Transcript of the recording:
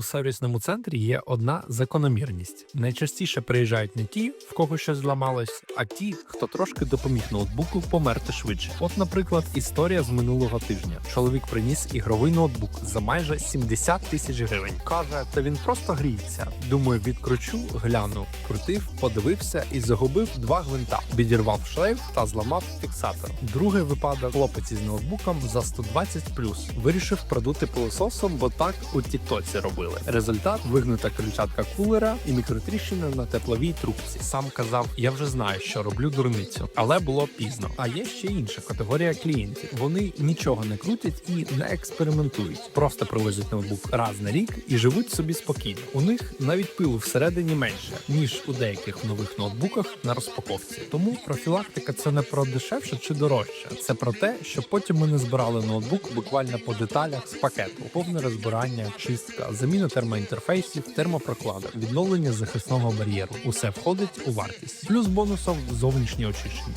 У сервісному центрі є одна закономірність. Найчастіше приїжджають не ті, в кого щось зламалось, а ті, хто трошки допоміг ноутбуку померти швидше. От, наприклад, історія з минулого тижня. Чоловік приніс ігровий ноутбук за майже 70 тисяч гривень. Каже, та він просто гріється. Думаю, відкручу, гляну, крутив, подивився і загубив два гвинта. Відірвав шлейф та зламав фіксатор. Другий випадок хлопець із ноутбуком за 120 вирішив продути пилососом, бо так у Тіктоці робили. Результат вигнута крильчатка кулера і мікротріщина на тепловій трубці. Сам казав, я вже знаю, що роблю дурницю, але було пізно. А є ще інша категорія клієнтів. Вони нічого не крутять і не експериментують. Просто привозять ноутбук раз на рік і живуть собі спокійно. У них навіть пилу всередині менше ніж у деяких нових ноутбуках на розпаковці. Тому профілактика це не про дешевше чи дорожче. Це про те, що потім ми не збирали ноутбук буквально по деталях з пакету, повне розбирання, чистка, заміна термоінтерфейсів, термопрокладок, відновлення захисного бар'єру. Усе входить у вартість. Плюс бонусом зовнішнє очищення.